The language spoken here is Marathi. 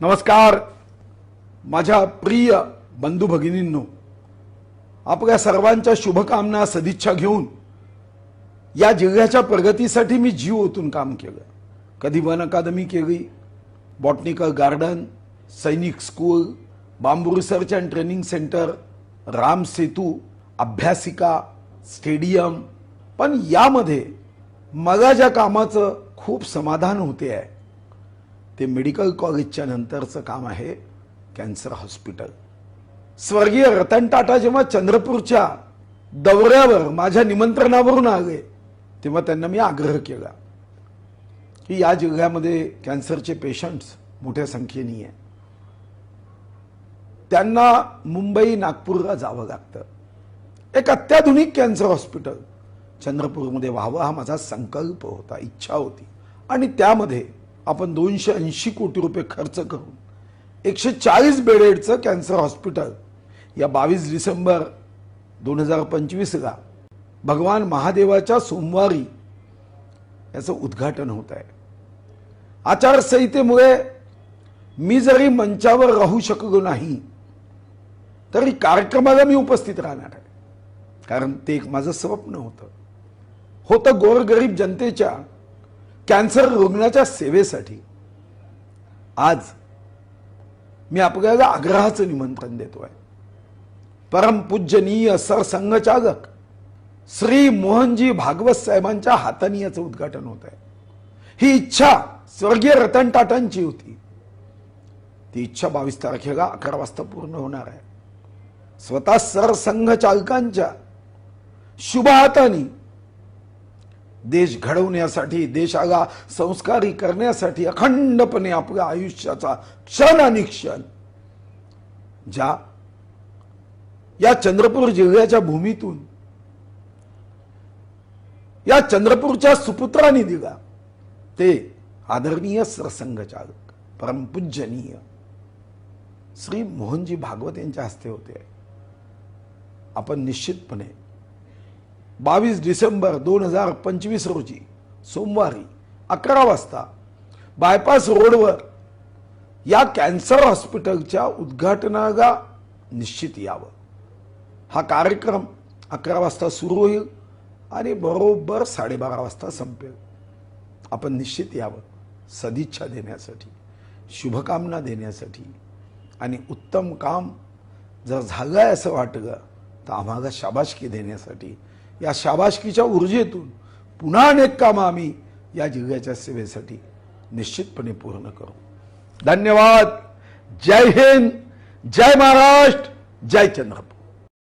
नमस्कार. माझ्या प्रिय बंधू भगिनींनो आपल्या सर्वांच्या शुभकामना सदिच्छा घेऊन या जिल्ह्याच्या प्रगतीसाठी मी जीव ओतून काम केलं. कधी वन अकादमी केली बॉटनिकल गार्डन सैनिक school bamboo research and training centre Ram Setu अभ्यासिका stadium. पण यामध्ये मला ज्या कामाचं खूप समाधान होते आहे. ते मेडिकल कॉलेजच्या नंतरचं काम आहे कॅन्सर हॉस्पिटल. स्वर्गीय रतन टाटा जेव्हा चंद्रपूरच्या दौऱ्यावर माझ्या निमंत्रणावरून आले तेव्हा त्यांना मी आग्रह केला की या जिल्ह्यामध्ये कॅन्सरचे पेशंट्स मोठ्या संख्येने आहे त्यांना मुंबई नागपूरला जावं लागतं. एक अत्याधुनिक कॅन्सर हॉस्पिटल. चंद्रपूरमध्ये व्हावं हा माझा संकल्प होता इच्छा होती. आणि त्यामध्ये आपण दोनशे ऐंशी कोटी रुपये खर्च करून एकशे चाळीस बेडेडचं कॅन्सर हॉस्पिटल या बावीस डिसेंबर दोन हजार पंचवीसला भगवान महादेवाच्या सोमवारी याचं उद्घाटन होत आहे. आचारसंहितेमुळे मी जरी मंचावर राहू शकलो नाही तरी कार्यक्रमाला मी उपस्थित राहणार आहे. कारण ते एक माझं स्वप्न होतं. होतं गोरगरीब जनतेच्या कॅन्सर रुग्णाच्या सेवेसाठी आज मी आपल्याला आग्रहाचं निमंत्रण देतोय. परमपूज्यनीय सरसंघचालक श्री मोहनजी भागवत साहेबांच्या हाताने याचं उद्घाटन होत आहे ही इच्छा स्वर्गीय रतन टाटांची होती. ती इच्छा बावीस तारखेला अकरा वाजता पूर्ण होणार आहे. स्वतः सरसंघचालकांच्या शुभ हाताने देश घडवण्यासाठी देशाला संस्कारी करण्यासाठी अखंडपणे आपल्या आयुष्याचा क्षण आणि क्षण ज्या या चंद्रपूर जिल्ह्याच्या भूमीतून या चंद्रपूरच्या सुपुत्रांनी दिला ते आदरणीय सरसंघचालक परमपूजनीय श्री मोहनजी भागवत यांच्या हस्ते होते. आपण निश्चितपणे बावीस डिसेंबर दोन हजार पंचवीस रोजी सोमवारी अकरा वाजता बायपास रोडवर या कॅन्सर हॉस्पिटलच्या उद्घाटनाला निश्चित यावं. हा कार्यक्रम अकरा वाजता सुरू होईल आणि बरोबर साडेबारा वाजता संपेल. आपण निश्चित यावं. सदिच्छा देण्यासाठी शुभकामना देण्यासाठी आणि उत्तम काम जर झालं आहे असं वाटलं तर आम्हाला शाबाशकी देण्यासाठी या शाबाशकीच्या ऊर्जेतून पुन्हा अनेक कामं आम्ही या जिल्ह्याच्या सेवेसाठी निश्चितपणे पूर्ण करू. धन्यवाद. जय हिंद. जय महाराष्ट्र. जय चंद्रपूर.